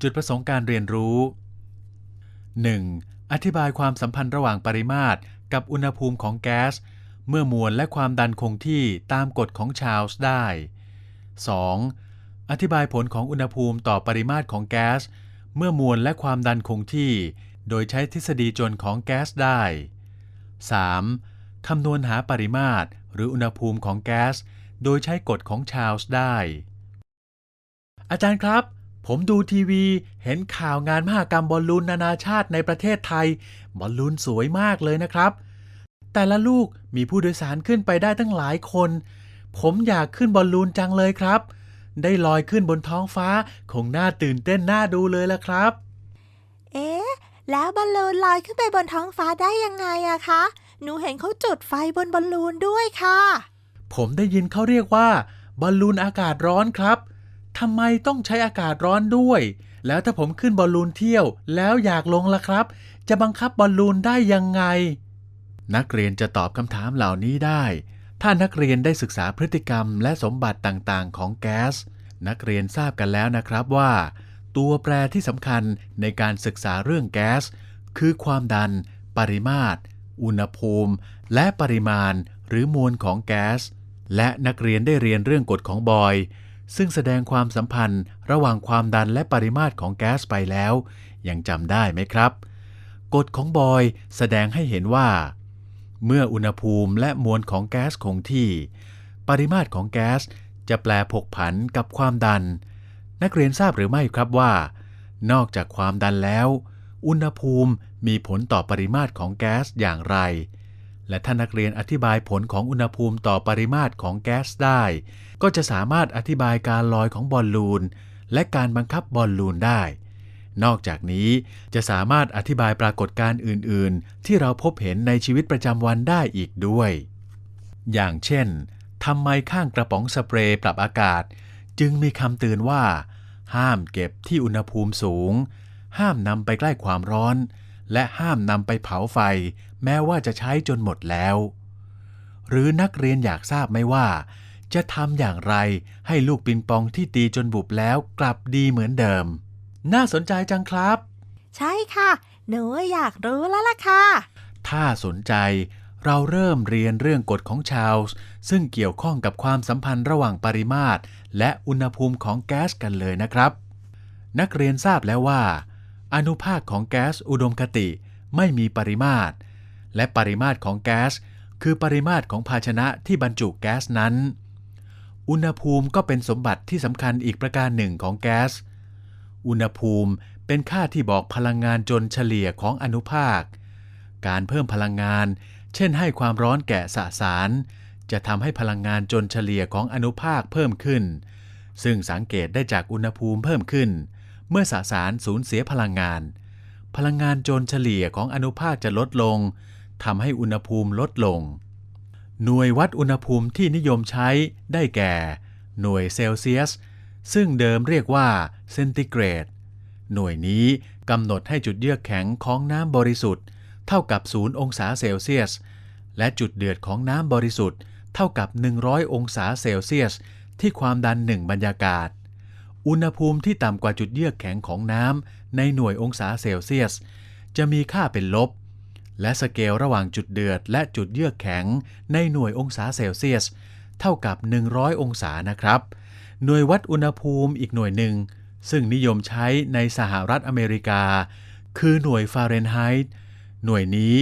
จุดประสงค์การเรียนรู้ 1. อธิบายความสัมพันธ์ระหว่างปริมาตร กับอุณหภูมิของแก๊ส เมื่อมวลและความดันคงที่ตามกฎของชาลส์ได้ 2. อธิบายผลของอุณหภูมิต่อปริมาตรของแก๊ส เมื่อมวลและความดันคงที่ โดยใช้ทฤษฎีจนของแก๊สได้ 3. คำนวณหาปริมาตร หรืออุณหภูมิของแก๊ส โดยใช้กฎของชาลส์ได้ อาจารย์ครับ ผมดูทีวีเห็นข่าวงานมหกรรมบอลลูนนานาชาติในประเทศไทย บอลลูนสวยมากเลยนะครับ แต่ละลูกมีผู้โดยสารขึ้นไปได้ตั้งหลายคน ผมอยากขึ้นบอลลูนจังเลยครับ ได้ลอยขึ้นบนท้องฟ้าคงน่าตื่นเต้นน่าดูเลยละครับ เอ๊ะแล้วบอลลูนลอยขึ้นไปบนท้องฟ้าได้ยังไงอะคะ หนูเห็นเขาจุดไฟบนบอลลูนด้วยค่ะ ผมได้ยินเขาเรียกว่าบอลลูนอากาศร้อนครับ ทำไมต้องใช้อากาศร้อนด้วย แล้วถ้าผมขึ้นบอลลูนเที่ยวแล้วอยากลงล่ะครับ จะบังคับบอลลูนได้ยังไง นักเรียนจะตอบคำถามเหล่านี้ได้ ถ้านักเรียนได้ศึกษาพฤติกรรมและสมบัติต่างๆ ของแก๊ส นักเรียนทราบกันแล้วนะครับว่า ตัวแปรที่สำคัญในการศึกษาเรื่องแก๊ส คือความดัน ปริมาตร อุณหภูมิ และปริมาณ หรือมวลของแก๊สและนักเรียนได้เรียนเรื่องกฎของบอย ซึ่งแสดงความสัมพันธ์ระหว่างความดันและปริมาตรของแก๊สไปแล้ว ยังจำได้ไหมครับ กฎของบอยแสดงให้เห็นว่า เมื่ออุณหภูมิและมวลของแก๊สคงที่ ปริมาตรของแก๊สจะแปลผกผันกับความดัน นักเรียนทราบหรือไม่ครับว่า นอกจากความดันแล้ว อุณหภูมิมีผลต่อปริมาตรของแก๊สอย่างไร และถ้านักเรียนอธิบายผลของอุณหภูมิต่อปริมาตรของแก๊สได้ ก็จะสามารถอธิบายการลอยของบอลลูน และการบังคับบอลลูนได้ นอกจากนี้จะสามารถอธิบายปรากฏการณ์อื่น ๆ ที่เราพบเห็นในชีวิตประจำวันได้อีกด้วย อย่างเช่นทำไมข้างกระป๋องสเปรย์ปรับอากาศ จึงมีคำเตือนว่า ห้ามเก็บที่อุณหภูมิสูง ห้ามนำไปใกล้ความร้อน และห้ามนำไปเผาไฟ แม้ว่าจะใช้จนหมดแล้ว หรือนักเรียนอยากทราบไหมว่า จะทำอย่างไรให้ลูกปิงปองที่ตีจนบุบแล้วกลับดีเหมือนเดิม น่าสนใจจังครับ ใช่ค่ะ หนูอยากรู้แล้วล่ะค่ะ ถ้าสนใจเราเริ่มเรียนเรื่องกฎของชาร์ลส์ซึ่งเกี่ยวข้องกับความสัมพันธ์ระหว่างปริมาตร และอุณหภูมิของแก๊สกันเลยนะครับ นักเรียนทราบแล้วว่า อนุภาคของแก๊สอุดมคติไม่มีปริมาตร และปริมาตรของแก๊ส คือปริมาตรของภาชนะที่บรรจุแก๊สนั้น อุณหภูมิก็เป็นสมบัติที่สำคัญอีกประการหนึ่งของแก๊ส อุณหภูมิเป็นค่าที่บอกพลังงานจนเฉลี่ยของอนุภาค การเพิ่มพลังงาน เช่นให้ความร้อนแก่สสาร จะทำให้พลังงานจนเฉลี่ยของอนุภาคเพิ่มขึ้น ซึ่งสังเกตได้จากอุณหภูมิเพิ่มขึ้น เมื่อสสารสูญเสียพลังงาน พลังงานจนเฉลี่ยของอนุภาคจะลดลง ทำให้อุณหภูมิลดลง หน่วยวัดอุณหภูมิที่นิยมใช้ได้แก่ หน่วยเซลเซียส ซึ่งเดิมเรียกว่าเซนติเกรด หน่วยนี้กำหนดให้จุดเยือกแข็งของน้ำบริสุทธิ์ เท่ากับ 0 องศาเซลเซียส และจุดเดือดของน้ำบริสุทธิ์ เท่ากับ 100 องศาเซลเซียส ที่ความดัน 1 บรรยากาศ อุณหภูมิที่ต่ำกว่าจุดเยือกแข็งของน้ำในหน่วยองศาเซลเซียส จะมีค่าเป็นลบ และสเกลระหว่างจุดเดือดและจุดเยือกแข็งในหน่วยองศาเซลเซียส เท่ากับ 100 องศานะครับ หน่วยวัดอุณหภูมิอีกหน่วยหนึ่ง ซึ่งนิยมใช้ในสหรัฐอเมริกา คือหน่วยฟาเรนไฮต์หน่วยนี้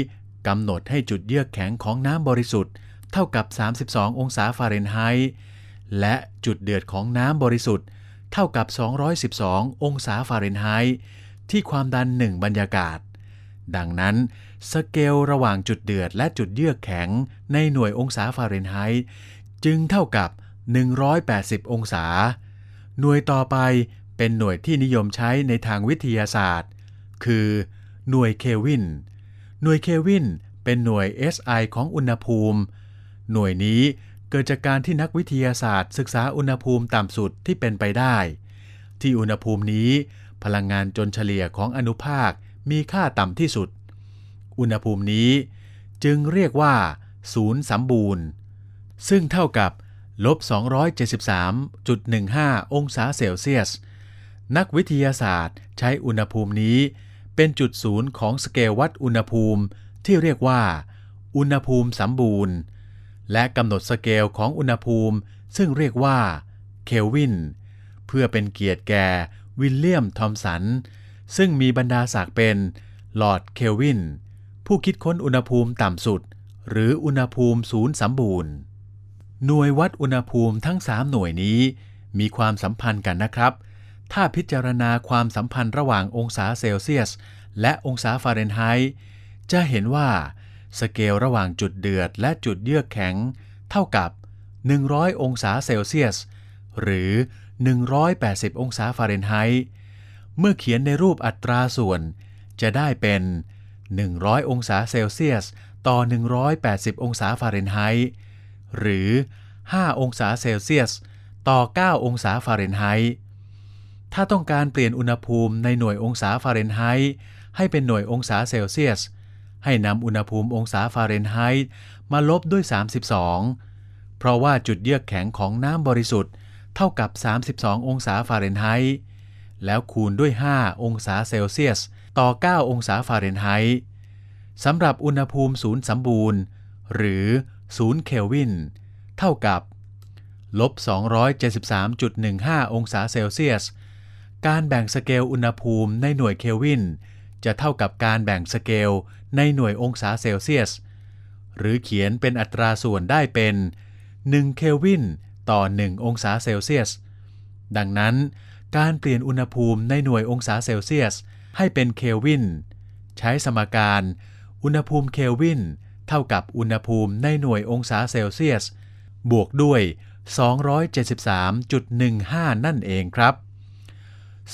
กำหนดให้จุดเยือกแข็งของน้ำบริสุทธิ์ เท่ากับ 32 องศาฟาเรนไฮต์และจุดเดือดของน้ำบริสุทธิ์ เท่ากับ 212 องศาฟาเรนไฮต์ที่ความดัน 1 บรรยากาศ ดังนั้น สเกลระหว่างจุดเดือดและจุดเยือกแข็งในหน่วยองศาฟาเรนไฮต์จึงเท่ากับ 180 องศา หน่วยต่อไปเป็นหน่วยที่นิยมใช้ในทางวิทยาศาสตร์ คือ หน่วยเคลวิน หน่วยเคลวินเป็นหน่วย SI ของอุณหภูมิ หน่วยนี้เกิดจากการที่นักวิทยาศาสตร์ ศึกษาอุณหภูมิต่ำสุดที่เป็นไปได้ ที่อุณหภูมินี้ พลังงานจนเฉลี่ยของอนุภาคมีค่าต่ำที่สุด อุณหภูมินี้ จึงเรียกว่าศูนย์สมบูรณ์ ซึ่งเท่ากับลบ 273.15 องศาเซลเซียส นักวิทยาศาสตร์ใช้อุณหภูมินี้ เป็นจุดศูนย์ของสเกลวัดอุณหภูมิที่เรียกว่า อุณหภูมิสมบูรณ์ และกำหนดสเกลของอุณหภูมิ ซึ่งเรียกว่าเคลวินเพื่อเป็นเกียรติแก่วิลเลียมทอมสัน ซึ่งมีบรรดาศักดิ์เป็นลอร์ดเคลวิน ผู้คิดค้นอุณหภูมิต่ำสุด หรืออุณหภูมิศูนย์สมบูรณ์ หน่วยวัดอุณหภูมิทั้ง 3 หน่วยนี้ มีความสัมพันธ์กันนะครับ ถ้าพิจารณาความสัมพันธ์ระหว่างองศาเซลเซียส และองศาฟาเรนไฮต์จะเห็นว่าสเกลระหว่างจุดเดือดและจุดเยือกแข็ง เท่ากับ 100 องศาเซลเซียส หรือ 180 องศาฟาเรนไฮต์ เมื่อเขียนในรูปอัตราส่วน จะได้เป็น 100 องศาเซลเซียส ต่อ 180 องศาฟาเรนไฮต์หรือ 5 องศาเซลเซียส ต่อ 9 องศาฟาเรนไฮต์ถ้าต้องการเปลี่ยนอุณหภูมิในหน่วยองศาฟาเรนไฮต์ให้เป็นหน่วยองศาเซลเซียส ให้นำอุณหภูมิองศาฟาเรนไฮต์มาลบด้วย 32 เพราะว่าจุดเยือกแข็งของน้ำบริสุทธิ์ เท่ากับ 32 องศาฟาเรนไฮต์แล้วคูณด้วย 5 องศาเซลเซียส ต่อ 9 องศาฟาเรนไฮต์สำหรับอุณหภูมิศูนย์สมบูรณ์ หรือ0เคลวิน เท่ากับลบ 273.15 องศาเซลเซียส การแบ่งสเกลอุณหภูมิในหน่วยเคลวิน จะเท่ากับการแบ่งสเกลในหน่วยองศาเซลเซียส หรือเขียนเป็นอัตราส่วนได้เป็น 1 เคลวินต่อ 1 องศาเซลเซียส ดังนั้น การเปลี่ยนอุณหภูมิในหน่วยองศาเซลเซียส ให้เป็นเคลวิน ใช้สมการ อุณหภูมิเคลวิน เท่ากับอุณหภูมิในหน่วยองศาเซลเซียส บวกด้วย 273.15 นั่นเองครับ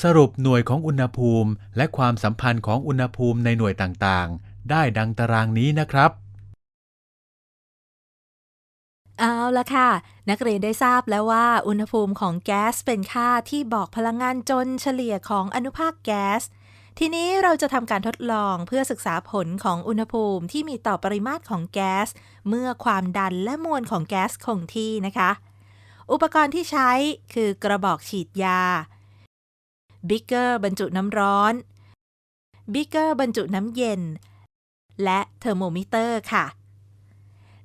สรุปหน่วยของอุณหภูมิและความสัมพันธ์ของอุณหภูมิในหน่วยต่างๆ ได้ดังตารางนี้นะครับเอาละค่ะ นักเรียนได้ทราบแล้วว่าอุณหภูมิของแก๊สเป็นค่าที่บอกพลังงานจนเฉลี่ยของอนุภาคแก๊ส ทีนี้เราจะทำการทดลองเพื่อศึกษาผลของอุณหภูมิที่มีต่อปริมาตรของแก๊ส เมื่อความดันและมวลของแก๊สคงที่นะคะ อุปกรณ์ที่ใช้คือกระบอกฉีดยา บิกเกอร์บรรจุน้ำร้อน บิกเกอร์บรรจุน้ำเย็น และเทอร์โมมิเตอร์ค่ะ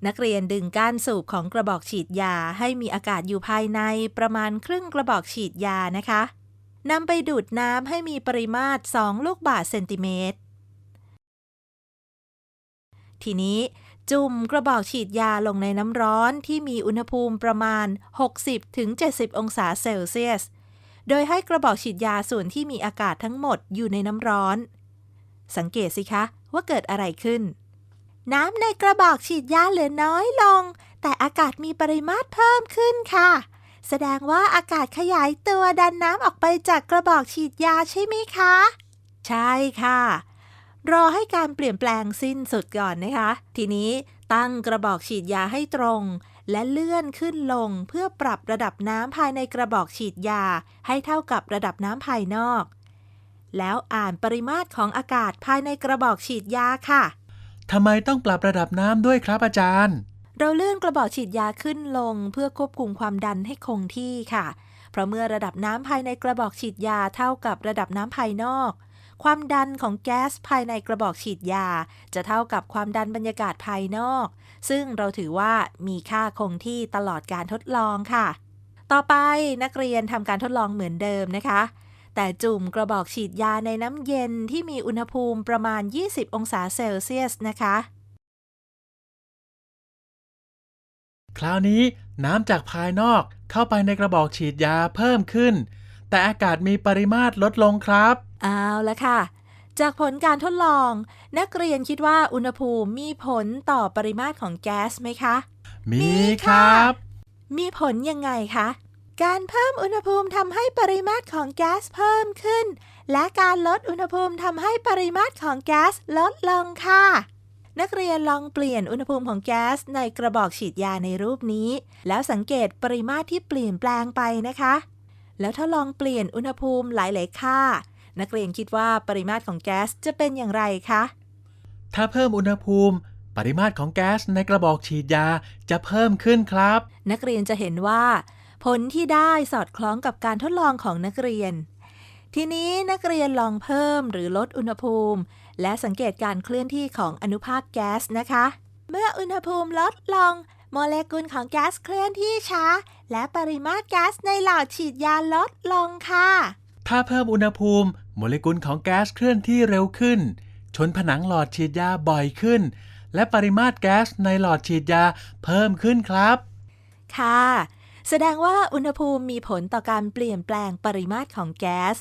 นักเรียนดึงก้านสูบของกระบอกฉีดยาให้มีอากาศอยู่ภายในประมาณครึ่งกระบอกฉีดยานะคะ นำไปดูดน้ำให้มีปริมาตร 2 ลูกบาศก์เซนติเมตร ทีนี้จุ่มกระบอกฉีดยาลงในน้ำร้อนที่มีอุณหภูมิประมาณ 60-70 องศาเซลเซียส โดยให้กระบอกฉีดยาส่วนที่มีอากาศทั้งหมดอยู่ในน้ำร้อน สังเกตสิคะว่าเกิดอะไรขึ้น น้ำในกระบอกฉีดยาเหลือน้อยลง แต่อากาศมีปริมาตรเพิ่มขึ้นค่ะ แสดงว่าอากาศขยายตัวดันน้ำออกไปจากกระบอกฉีดยาใช่ไหมคะ ใช่ค่ะ รอให้การเปลี่ยนแปลงสิ้นสุดก่อนนะคะ ทีนี้ตั้งกระบอกฉีดยาให้ตรง และเลื่อนขึ้นลงเพื่อปรับระดับน้ำภายในกระบอกฉีดยา ให้เท่ากับระดับน้ำภายนอก แล้วอ่านปริมาตรของอากาศภายในกระบอกฉีดยาค่ะทำไมต้องปรับระดับน้ำด้วยครับอาจารย์ เราเลื่อนกระบอกฉีดยาขึ้นลงเพื่อควบคุมความดันให้คงที่ค่ะ เพราะเมื่อระดับน้ำภายในกระบอกฉีดยาเท่ากับระดับน้ำภายนอก ความดันของแก๊สภายในกระบอกฉีดยา จะเท่ากับความดันบรรยากาศภายนอก ซึ่งเราถือว่ามีค่าคงที่ตลอดการทดลองค่ะ ต่อไปนักเรียนทำการทดลองเหมือนเดิมนะคะ แต่จุ่มกระบอกฉีดยาในน้ำเย็นที่มีอุณหภูมิประมาณ 20 องศาเซลเซียสนะคะ คราวนี้น้ำจากภายนอกเข้าไปในกระบอกฉีดยาเพิ่มขึ้น แต่อากาศมีปริมาตรลดลงครับ เอาละค่ะ จากผลการทดลอง นักเรียนคิดว่าอุณหภูมิมีผลต่อปริมาตรของแก๊สไหมคะ มีครับ มีผลยังไงคะ การเพิ่มอุณหภูมิทำให้ปริมาตรของแก๊สเพิ่มขึ้น และการลดอุณหภูมิทำให้ปริมาตรของแก๊สลดลงค่ะ นักเรียนลองเปลี่ยนอุณหภูมิของแก๊สในกระบอกฉีดยาในรูปนี้ แล้วสังเกตปริมาตรที่เปลี่ยนแปลงไปนะคะ แล้วถ้าลองเปลี่ยนอุณหภูมิหลาย ๆ ค่า นักเรียนคิดว่าปริมาตรของแก๊สจะเป็นอย่างไรคะ ถ้าเพิ่มอุณหภูมิ ปริมาตรของแก๊สในกระบอกฉีดยาจะเพิ่มขึ้นครับ นักเรียนจะเห็นว่า ผลที่ได้สอดคล้องกับการทดลองของนักเรียนทีนี้นักเรียนลองเพิ่มหรือลดอุณหภูมิ และสังเกตการเคลื่อนที่ของอนุภาคแก๊สนะคะ เมื่ออุณหภูมิลดลง โมเลกุลของแก๊สเคลื่อนที่ช้า และปริมาตรแก๊สในหลอดฉีดยาลดลงค่ะ ถ้าเพิ่มอุณหภูมิ โมเลกุลของแก๊สเคลื่อนที่เร็วขึ้น ชนผนังหลอดฉีดยาบ่อยขึ้น และปริมาตรแก๊สในหลอดฉีดยาเพิ่มขึ้นครับ ค่ะ แสดงว่าอุณหภูมิมีผลต่อการเปลี่ยนแปลงปริมาตรของแก๊ส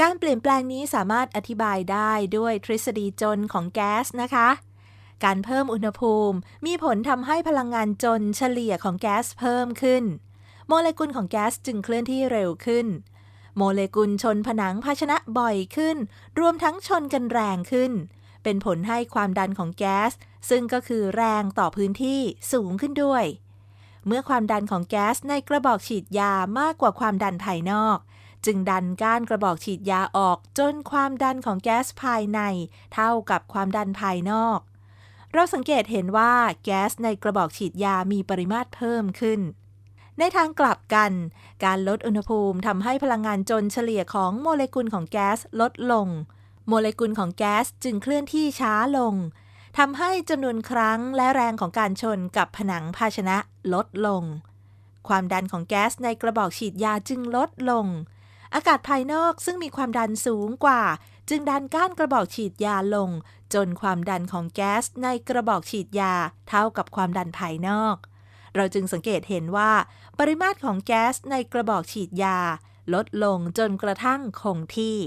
การเปลี่ยนแปลงนี้สามารถอธิบายได้ด้วยทฤษฎีจนของแก๊สนะคะ การเพิ่มอุณหภูมิ มีผลทำให้พลังงานจนเฉลี่ยของแก๊สเพิ่มขึ้น โมเลกุลของแก๊สจึงเคลื่อนที่เร็วขึ้น โมเลกุลชนผนังภาชนะบ่อยขึ้น รวมทั้งชนกันแรงขึ้น เป็นผลให้ความดันของแก๊ส ซึ่งก็คือแรงต่อพื้นที่สูงขึ้นด้วย เมื่อความดันของแก๊สในกระบอกฉีดยามากกว่าความดันภายนอก จึงดันก้านกระบอกฉีดยาออกจนความดันของแก๊สภายใน เท่ากับความดันภายนอก เราสังเกตเห็นว่าแก๊สในกระบอกฉีดยามีปริมาตรเพิ่มขึ้น ในทางกลับกัน การลดอุณหภูมิทำให้พลังงานจนเฉลี่ยของโมเลกุลของแก๊สลดลง โมเลกุลของแก๊สจึงเคลื่อนที่ช้าลงทำให้จำนวนครั้งและแรงของการชนกับผนังภาชนะลดลง ความดันของแก๊สในกระบอกฉีดยาจึงลดลง อากาศภายนอกซึ่งมีความดันสูงกว่า จึงดันก้านกระบอกฉีดยาลง จนความดันของแก๊สในกระบอกฉีดยาเท่ากับความดันภายนอก เราจึงสังเกตเห็นว่า ปริมาตรของแก๊สในกระบอกฉีดยา ลดลงจนกระทั่งคงที่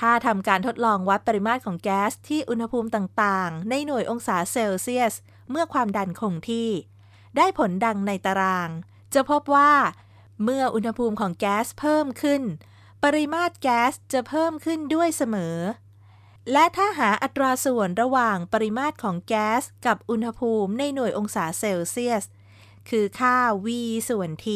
ถ้าทำการทดลองวัดปริมาตรของแก๊สที่อุณหภูมิต่างๆ ในหน่วยองศาเซลเซียส เมื่อความดันคงที่ ได้ผลดังในตาราง จะพบว่าเมื่ออุณหภูมิของแก๊สเพิ่มขึ้น ปริมาตรแก๊สจะเพิ่มขึ้นด้วยเสมอ และถ้าหาอัตราส่วนระหว่างปริมาตรของแก๊สกับอุณหภูมิในหน่วยองศาเซลเซียส คือค่า V ส่วน T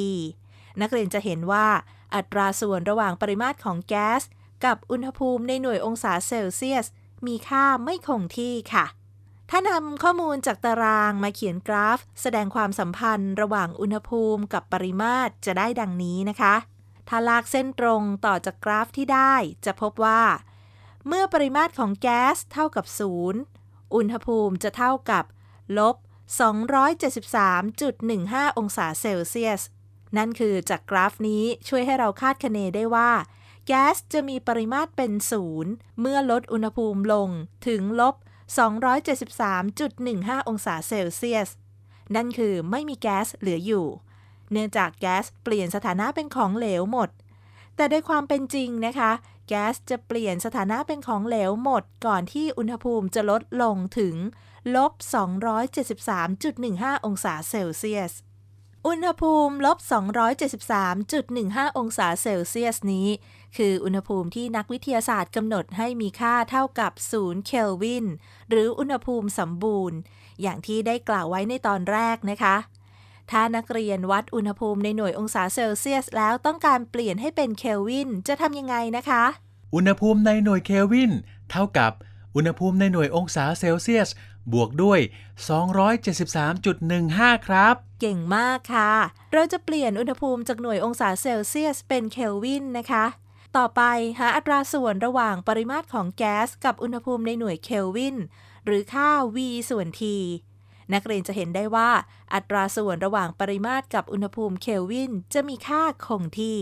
นักเรียนจะเห็นว่าอัตราส่วนระหว่างปริมาตรของแก๊สกับอุณหภูมิในหน่วยองศาเซลเซียส มีค่าไม่คงที่ค่ะ ถ้านำข้อมูลจากตารางมาเขียนกราฟ แสดงความสัมพันธ์ระหว่างอุณหภูมิกับปริมาตรจะได้ดังนี้นะคะ ถ้าลากเส้นตรงต่อจากกราฟที่ได้ จะพบว่า เมื่อปริมาตรของแก๊สเท่ากับ 0 อุณหภูมิจะเท่ากับลบ273.15 องศาเซลเซียส นั่นคือจากกราฟนี้ช่วยให้เราคาดคะเนได้ว่า แก๊สจะมีปริมาตรเป็นศูนย์เมื่อลดอุณหภูมิลงถึงลบ 273.15 องศาเซลเซียส นั่นคือไม่มีแก๊สเหลืออยู่ เนื่องจากแก๊สเปลี่ยนสถานะเป็นของเหลวหมด แต่โดยความเป็นจริงนะคะ แก๊สจะเปลี่ยนสถานะเป็นของเหลวหมด ก่อนที่อุณหภูมิจะลดลงถึงลบ 273.15 องศาเซลเซียส อุณหภูมิลบ 273.15 องศาเซลเซียสนี้ คืออุณหภูมิที่นักวิทยาศาสตร์กำหนดให้มีค่าเท่ากับ 0 เคลวิน หรืออุณหภูมิสมบูรณ์ อย่างที่ได้กล่าวไว้ในตอนแรกนะคะ ถ้านักเรียนวัดอุณหภูมิในหน่วยองศาเซลเซียส แล้วต้องการเปลี่ยนให้เป็นเคลวินจะทำยังไงนะคะ อุณหภูมิในหน่วยเคลวิน เท่ากับอุณหภูมิในหน่วยองศาเซลเซียส บวกด้วย 273.15 ครับ เก่งมากค่ะ เราจะเปลี่ยนอุณหภูมิจากหน่วยองศาเซลเซียสเป็นเคลวินนะคะ ต่อไปหาอัตราส่วนระหว่างปริมาตรของแก๊สกับอุณหภูมิในหน่วยเคลวิน หรือค่า V ส่วน T นักเรียนจะเห็นได้ว่า อัตราส่วนระหว่างปริมาตรกับอุณหภูมิเคลวินจะมีค่าคงที่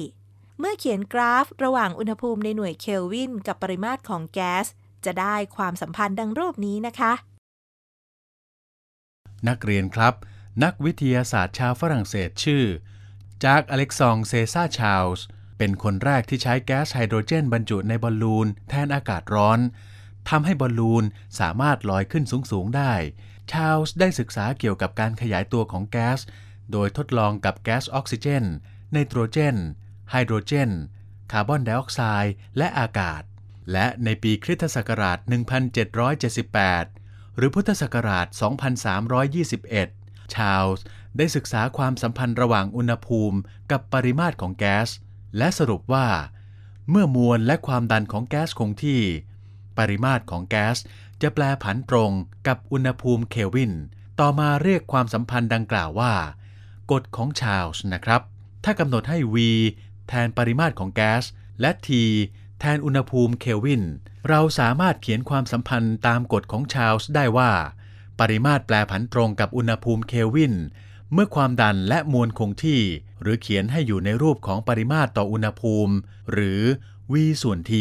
เมื่อเขียนกราฟระหว่างอุณหภูมิในหน่วยเคลวินกับปริมาตรของแก๊ส จะได้ความสัมพันธ์ดังรูปนี้นะคะ นักเรียนครับ นักวิทยาศาสตร์ชาวฝรั่งเศสชื่อจากอเล็กซองเซซาชาลส์เป็นคนแรกที่ใช้แก๊สไฮโดรเจนบรรจุในบอลลูนแทนอากาศร้อนทำให้บอลลูนสามารถลอยขึ้นสูง ๆ ได้ ชาลส์ได้ศึกษาเกี่ยวกับการขยายตัวของแก๊ส โดยทดลองกับแก๊สออกซิเจน ไนโตรเจน ไฮโดรเจน คาร์บอนไดออกไซด์ และอากาศ และในปีคริสตศักราช 1778 หรือพุทธศักราช 2321 ชาลส์ได้ศึกษาความสัมพันธ์ระหว่างอุณหภูมิกับปริมาตรของแก๊ส และสรุปว่า เมื่อมวลและความดันของแก๊สคงที่ ปริมาตรของแก๊ส จะแปลผันตรงกับอุณหภูมิเคลวิน ต่อมาเรียกความสัมพันธ์ดังกล่าวว่า กฎของชาลส์นะครับ ถ้ากำหนดให้ V แทนปริมาตรของแก๊ส และ T แทนอุณหภูมิเคลวิน เราสามารถเขียนความสัมพันธ์ตามกฎของชาลส์ได้ว่า ปริมาตรแปรผันตรงกับอุณหภูมิเคลวิน เมื่อความดันและมวลคงที่ หรือเขียนให้อยู่ในรูปของปริมาตรต่ออุณหภูมิ หรือ v ส่วน t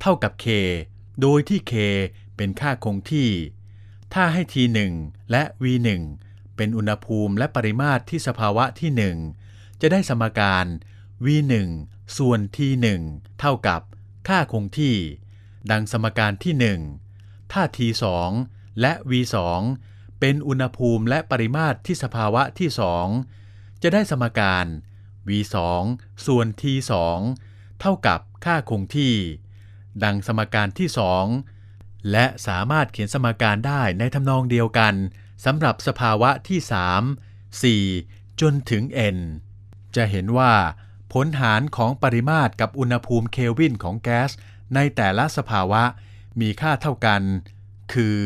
เท่ากับ k โดยที่ k เป็นค่าคงที่ ถ้าให้ t 1 และ v 1 เป็นอุณหภูมิและปริมาตรที่สภาวะที่ 1 จะได้สมการ v 1 ส่วน t 1 เท่ากับค่าคงที่ ดังสมการที่ 1 ถ้า t 2 และ v 2 เป็นอุณหภูมิและปริมาตรที่สภาวะที่ 2 จะได้สมการ v 2 ส่วน t 2 เท่ากับค่าคงที่ ดังสมการที่ 2 และสามารถเขียนสมการได้ในทำนองเดียวกันสำหรับสภาวะที่ 3 4 จนถึง n จะเห็นว่า ผลหารของปริมาตรกับอุณหภูมิเคลวินของแก๊สในแต่ละสภาวะมีค่าเท่ากัน คือ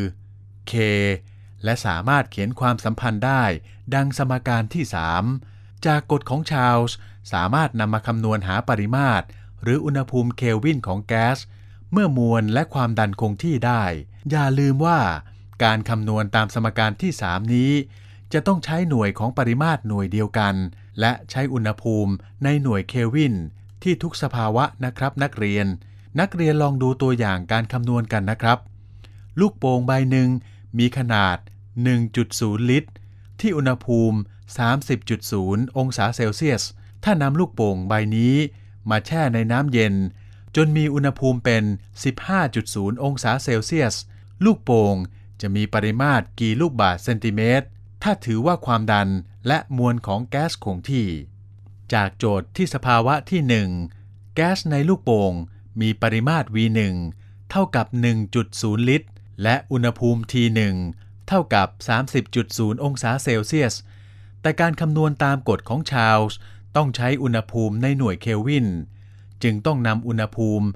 k และสามารถเขียนความสัมพันธ์ได้ ดังสมการที่ 3 จากกฎของชาลส์สามารถนำมาคำนวณหาปริมาตร หรืออุณหภูมิเคลวินของแก๊ส เมื่อมวลและความดันคงที่ได้ อย่าลืมว่า การคำนวณตามสมการที่ 3 นี้ จะต้องใช้หน่วยของปริมาตรหน่วยเดียวกัน และใช้อุณหภูมิในหน่วยเคลวิน ที่ทุกสภาวะนะครับนักเรียน นักเรียนลองดูตัวอย่างการคำนวณกันนะครับ ลูกโป่งใบหนึ่งมีขนาด 1.0 ลิตร ที่อุณหภูมิ 30.0 องศาเซลเซียส ถ้านำลูกโป่งใบนี้ มาแช่ในน้ำเย็น จนมีอุณหภูมิเป็น 15.0 องศาเซลเซียส ลูกโป่งจะมีปริมาตรกี่ลูกบาศก์เซนติเมตร ถ้าถือว่าความดันและมวลของแก๊สคงที่ จากโจทย์ที่สภาวะที่ 1 แก๊สในลูกโป่งมีปริมาตร V1 เท่ากับ 1.0 ลิตร และอุณหภูมิ T1 เท่ากับ 30.0 องศาเซลเซียส แต่การคำนวณตามกฎของชาลส์ต้องใช้อุณหภูมิในหน่วยเคลวิน จึงต้องนำอุณหภูมิ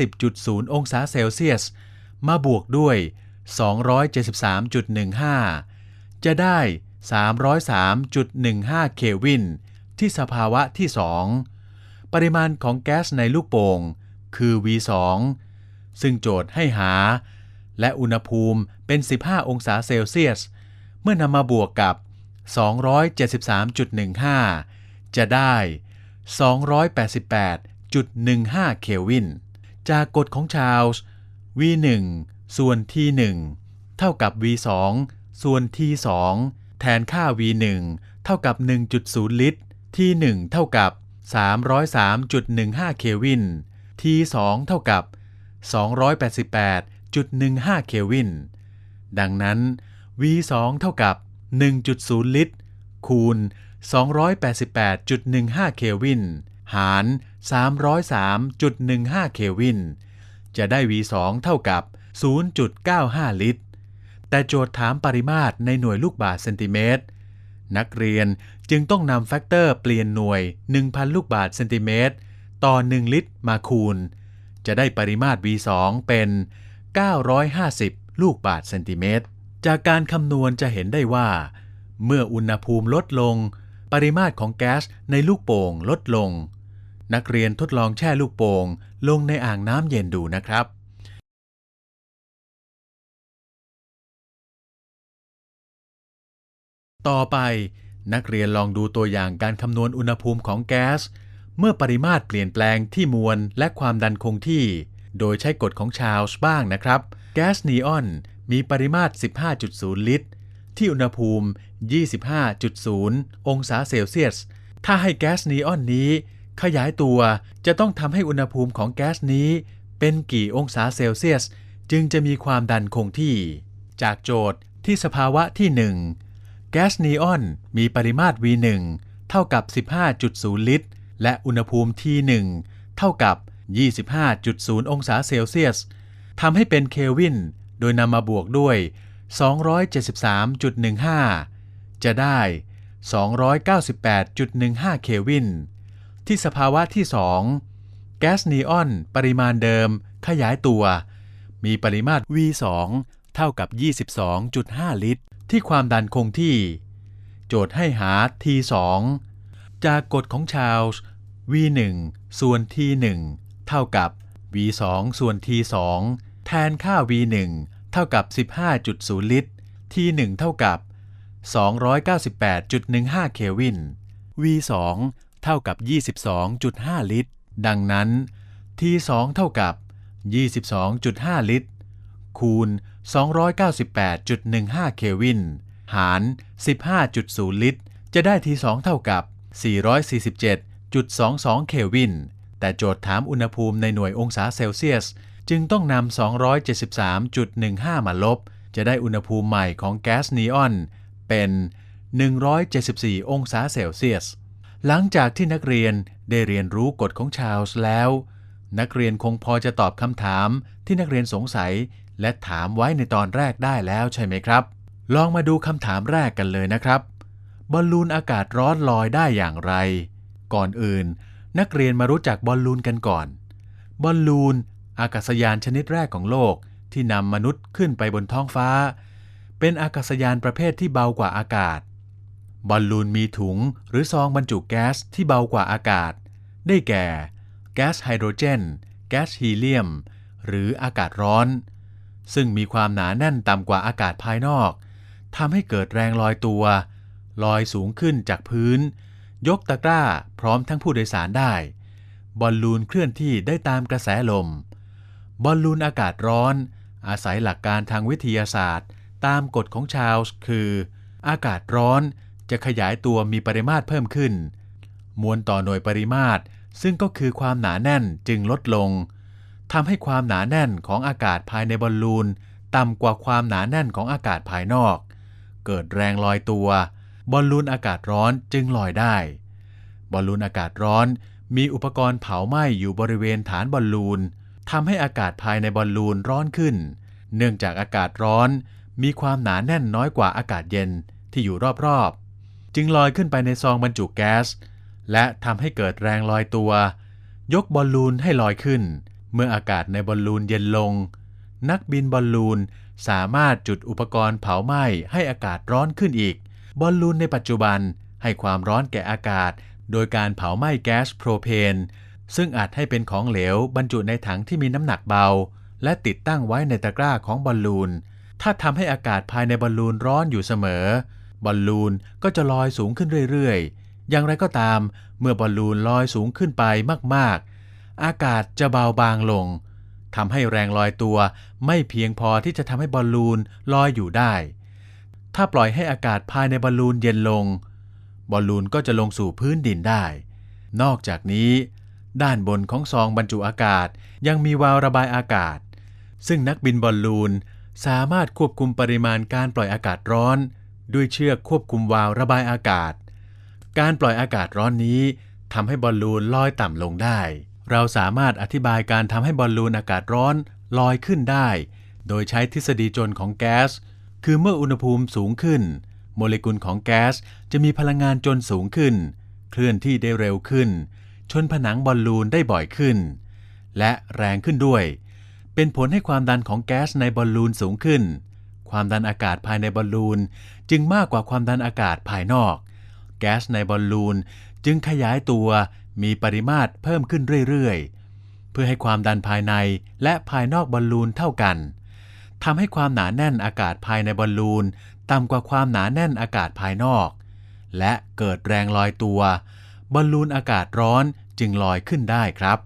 30.0 องศาเซลเซียส มาบวกด้วย 273.15 จะได้ 303.15 เควิน ที่สภาวะที่ 2 ปริมาณของแก๊สในลูกโป่ง คือ V2 ซึ่งโจทย์ให้หา และอุณหภูมิเป็น 15 องศาเซลเซียส เมื่อนำมาบวกกับ 273.15 จะได้ 0.15 เคลวิน จากกฎของชาร์ลส์ V1 ส่วน T1 เท่ากับ V2 ส่วน T2 แทนค่า V1 เท่ากับ 1.0 ลิตร T1 เท่ากับ 303.15 เควิน T2 เท่ากับ 288.15 เควิน ดังนั้น V2 เท่ากับ 1.0 ลิตร คูณ 288.15 เควิน หาร 303.15 เคลวิน จะได้ V2 เท่ากับ 0.95 ลิตร แต่โจทย์ถามปริมาตรในหน่วยลูกบาศก์เซนติเมตร นักเรียนจึงต้องนำแฟกเตอร์เปลี่ยนหน่วย 1,000 ลูกบาศก์เซนติเมตร ต่อ 1 ลิตรมาคูณ จะได้ปริมาตร V2 เป็น 950 ลูกบาศก์เซนติเมตร จากการคำนวณจะเห็นได้ว่า เมื่ออุณหภูมิลดลง ปริมาตรของแก๊สในลูกโป่งลดลง นักเรียนทดลองแช่ลูกโป่งลงในอ่างน้ำเย็นดูนะครับ ต่อไป นักเรียนลองดูตัวอย่างการคำนวณอุณหภูมิของแก๊ส เมื่อปริมาตรเปลี่ยนแปลงที่มวลและความดันคงที่ โดยใช้กฎของชาลส์บ้างนะครับ แก๊สนีออนมีปริมาตร 15.0 ลิตร ที่อุณหภูมิ 25.0 องศาเซลเซียส ถ้าให้แก๊สนีออนนี้ ขยายตัวจะต้องทำให้อุณหภูมิของแก๊สนี้ เป็นกี่องศาเซลเซียส จึงจะมีความดันคงที่ จากโจทย์ที่สภาวะที่ 1 แก๊สนีออนมีปริมาตร V1 เท่ากับ 15.0 ลิตร และอุณหภูมิ T1 เท่ากับ 25.0 องศาเซลเซียสทำให้เป็นเคลวิน โดยนำมาบวกด้วย 273.15 จะได้ 298.15 เคลวิน ที่สภาวะที่ 2 แก๊สนีออนปริมาณเดิม ขยายตัว มีปริมาตร V2 เท่ากับ 22.5 ลิตร ที่ความดันคงที่ โจทย์ให้หา T2 จากกฎของชาร์ลส์ V1 ส่วน T1 เท่ากับ v 2 ส่วน t 2 แทนค่า v 1 เท่ากับ 15.0 ลิตร t 1 เท่ากับ 298.15 เคลวิน v 2 เท่ากับ 22.5 ลิตร ดังนั้น t 2 เท่ากับ 22.5 ลิตร คูณ 298.15 เคลวิน หาร 15.0 ลิตร จะได้ t 2 เท่ากับ 447.22 เคลวิน แต่โจทย์ถามอุณหภูมิในหน่วยองศาเซลเซียส จึงต้องนำ 273.15 มาลบ จะได้อุณหภูมิใหม่ของแก๊สนีออนเป็น 174 องศาเซลเซียส หลังจากที่นักเรียนได้เรียนรู้กฎของชาลส์แล้ว นักเรียนคงพอจะตอบคำถามที่นักเรียนสงสัย และถามไว้ในตอนแรกได้แล้วใช่ไหมครับ ลองมาดูคำถามแรกกันเลยนะครับ บอลลูนอากาศร้อนลอยได้อย่างไร ก่อนอื่น นักเรียนมารู้จักบอลลูนกันก่อน บอลลูน อากาศยานชนิดแรกของโลกที่นำมนุษย์ขึ้นไปบนท้องฟ้า เป็นอากาศยานประเภทที่เบากว่าอากาศ บอลลูนมีถุงหรือซองบรรจุแก๊สที่เบากว่าอากาศ ได้แก่ แก๊สไฮโดรเจน แก๊สฮีเลียม หรืออากาศร้อน ซึ่งมีความหนาแน่นต่ำกว่าอากาศภายนอกทำให้เกิดแรงลอยตัว ลอยสูงขึ้นจากพื้น ยกตะกร้าพร้อมทั้งผู้โดยสารได้ บอลลูนเคลื่อนที่ได้ตามกระแสลม บอลลูนอากาศร้อน อาศัยหลักการทางวิทยาศาสตร์ ตามกฎของชาลส์คือ อากาศร้อน จะขยายตัวมีปริมาตรเพิ่มขึ้น มวลต่อหน่วยปริมาตรซึ่งก็คือความหนาแน่นจึงลดลงทำให้ความหนาแน่นของอากาศภายในบอลลูนต่ำกว่าความหนาแน่นของอากาศภายนอก เกิดแรงลอยตัว บอลลูนอากาศร้อนจึงลอยได้ บอลลูนอากาศร้อน มีอุปกรณ์เผาไหม้อยู่บริเวณฐานบอลลูนทำให้อากาศภายในบอลลูนร้อนขึ้น เนื่องจากอากาศร้อน มีความหนาแน่นน้อยกว่าอากาศเย็นที่อยู่รอบๆ จึงลอยขึ้นไปในซองบรรจุแก๊ส และทำให้เกิดแรงลอยตัว ยกบอลลูนให้ลอยขึ้น เมื่ออากาศในบอลลูนเย็นลง นักบินบอลลูนสามารถจุดอุปกรณ์เผาไหม้ให้อากาศร้อนขึ้นอีก บอลลูนในปัจจุบันให้ความร้อนแก่อากาศ โดยการเผาไหม้แก๊สโพรเพน ซึ่งอาจให้เป็นของเหลวบรรจุในถังที่มีน้ำหนักเบา และติดตั้งไว้ในตะกร้าของบอลลูน ถ้าทำให้อากาศภายในบอลลูนร้อนอยู่เสมอ บอลลูนก็จะลอยสูงขึ้นเรื่อยๆ อย่างไรก็ตาม เมื่อบอลลูนลอยสูงขึ้นไปมากๆ อากาศจะเบาบางลงทำให้แรงลอยตัวไม่เพียงพอที่จะทำให้บอลลูนลอยอยู่ได้ ถ้าปล่อยให้อากาศภายในบอลลูนเย็นลง บอลลูนก็จะลงสู่พื้นดินได้ นอกจากนี้ ด้านบนของซองบรรจุอากาศยังมีวาล์วระบายอากาศ ซึ่งนักบินบอลลูนสามารถควบคุมปริมาณการปล่อยอากาศร้อน ด้วยเชือกควบคุมวาล์วระบายอากาศ การปล่อยอากาศร้อนนี้ทำให้บอลลูนลอยต่ำลงได้ เราสามารถอธิบายการทำให้บอลลูนอากาศร้อนลอยขึ้นได้ โดยใช้ทฤษฎีจนของแก๊ส คือเมื่ออุณหภูมิสูงขึ้น โมเลกุลของแก๊สจะมีพลังงานจนสูงขึ้น เคลื่อนที่ได้เร็วขึ้น ชนผนังบอลลูนได้บ่อยขึ้น และแรงขึ้นด้วย เป็นผลให้ความดันของแก๊สในบอลลูนสูงขึ้น ความดันอากาศภายในบอลลูน จึงมากกว่าความดันอากาศภายนอก แก๊สในบอลลูนจึงขยายตัวมีปริมาตรเพิ่มขึ้นเรื่อยๆ เพื่อให้ความดันภายในและภายนอกบอลลูนเท่ากันทำให้ความหนาแน่นอากาศภายในบอลลูนต่ำกว่าความหนาแน่นอากาศภายนอก และเกิดแรงลอยตัว บอลลูนอากาศร้อนจึงลอยขึ้นได้ครับ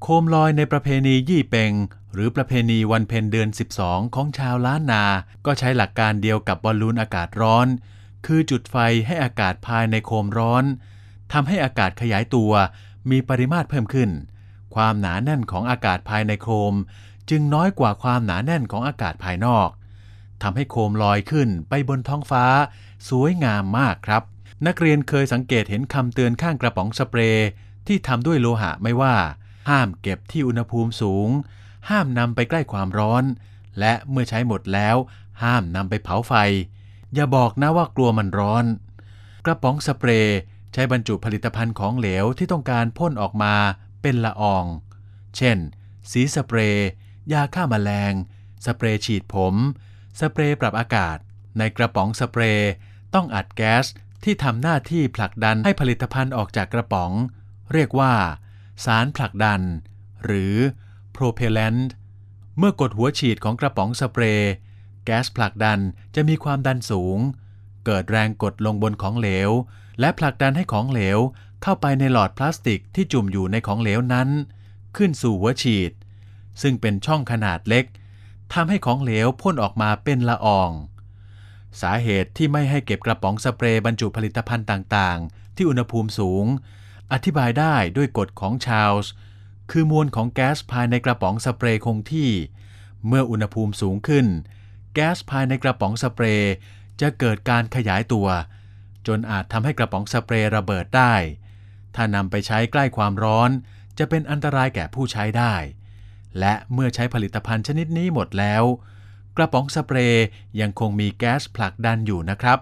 โคมลอยในประเพณียี่เปง หรือประเพณีวันเพ็ญเดือน 12 ของชาวล้านนา ก็ใช้หลักการเดียวกับบอลลูนอากาศร้อน คือจุดไฟให้อากาศภายในโคมร้อนทำให้อากาศขยายตัว มีปริมาตรเพิ่มขึ้น ความหนาแน่นของอากาศภายในโคม จึงน้อยกว่าความหนาแน่นของอากาศภายนอกทำให้โคมลอยขึ้นไปบนท้องฟ้า สวยงามมากครับ นักเรียนเคยสังเกตเห็นคำเตือนข้างกระป๋องสเปรย์ที่ทำด้วยโลหะไม่ว่า ห้ามเก็บที่อุณหภูมิสูง ห้ามนำไปใกล้ความร้อน และเมื่อใช้หมดแล้ว ห้ามนำไปเผาไฟ อย่าบอกนะว่ากลัวมันร้อน กระป๋องสเปรย์ใช้บรรจุผลิตภัณฑ์ของเหลวที่ต้องการพ่นออกมาเป็นละออง เช่น สีสเปรย์ยาฆ่ามาแมลง สเปรย์ฉีดผม สเปรย์ปรับอากาศ ในกระป๋องสเปรย์ต้องอัดแก๊สที่ทำหน้าที่ผลักดันให้ผลิตภัณฑ์ออกจากกระป๋อง เรียกว่า สารผลักดัน หรือ propellant เมื่อกดหัวฉีดของกระป๋องสเปรย์ แก๊สผลักดันจะมีความดันสูง เกิดแรงกดลงบนของเหลว และผลักดันให้ของเหลวเข้าไปในหลอดพลาสติกที่จุ่มอยู่ในของเหลวนั้น ขึ้นสู่หัวฉีด ซึ่งเป็นช่องขนาดเล็กทำให้ของเหลวพ่นออกมาเป็นละออง สาเหตุที่ไม่ให้เก็บกระป๋องสเปรย์บรรจุผลิตภัณฑ์ต่างๆ ที่อุณหภูมิสูง อธิบายได้ด้วยกฎของชาลส์ คือมวลของแก๊สภายในกระป๋องสเปรย์คงที่ เมื่ออุณหภูมิสูงขึ้น แก๊สภายในกระป๋องสเปรย์จะเกิดการขยายตัว จนอาจทำให้กระป๋องสเปรย์ระเบิดได้ ถ้านำไปใช้ใกล้ความร้อน จะเป็นอันตรายแก่ผู้ใช้ได้ และเมื่อใช้ผลิตภัณฑ์ชนิดนี้หมดแล้ว กระป๋องสเปรย์ยังคงมีแก๊สผลักดันอยู่นะครับ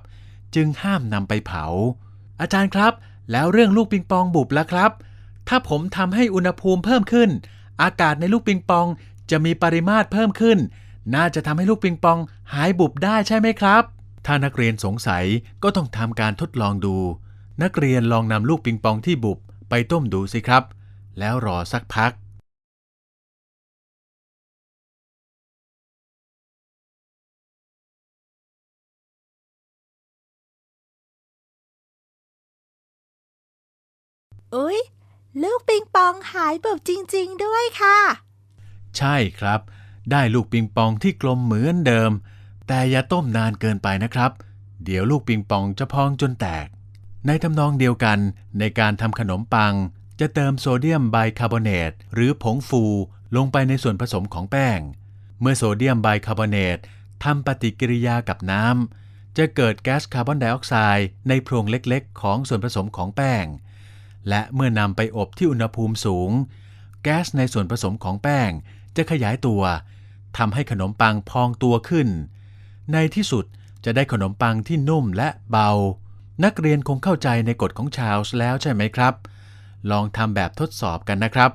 จึงห้ามนำไปเผา อาจารย์ครับ แล้วเรื่องลูกปิงปองบุบล่ะครับ ถ้าผมทำให้อุณหภูมิเพิ่มขึ้น อากาศในลูกปิงปอง จะมีปริมาตรเพิ่มขึ้น น่าจะทำให้ลูกปิงปองหายบุบได้ใช่ไหมครับ ถ้านักเรียนสงสัยก็ต้องทำการทดลองดู นักเรียนลองนำลูกปิงปองที่บุบไปต้มดูสิครับ แล้วรอสักพักเอุ๊ย ลูกปิงปองหายแบบจริง ๆ ด้วยค่ะ ใช่ครับ ได้ลูกปิงปองที่กลมเหมือนเดิม แต่อย่าต้มนานเกินไปนะครับ เดี๋ยวลูกปิงปองจะพองจนแตก ในทำนองเดียวกันในการทำขนมปัง จะเติมโซเดียมไบคาร์บอเนตหรือผงฟูลงไปในส่วนผสมของแป้ง เมื่อโซเดียมไบคาร์บอเนตทำปฏิกิริยากับน้ำจะเกิดแก๊สคาร์บอนไดออกไซด์ในโพรงเล็กๆ ของส่วนผสมของแป้ง และเมื่อนำไปอบที่อุณหภูมิสูง แก๊สในส่วนผสมของแป้งจะขยายตัวทำให้ขนมปังพองตัวขึ้น ในที่สุดจะได้ขนมปังที่นุ่มและเบา นักเรียนคงเข้าใจในกฎของชาลส์แล้วใช่ไหมครับ ลองทำแบบทดสอบกันนะครับ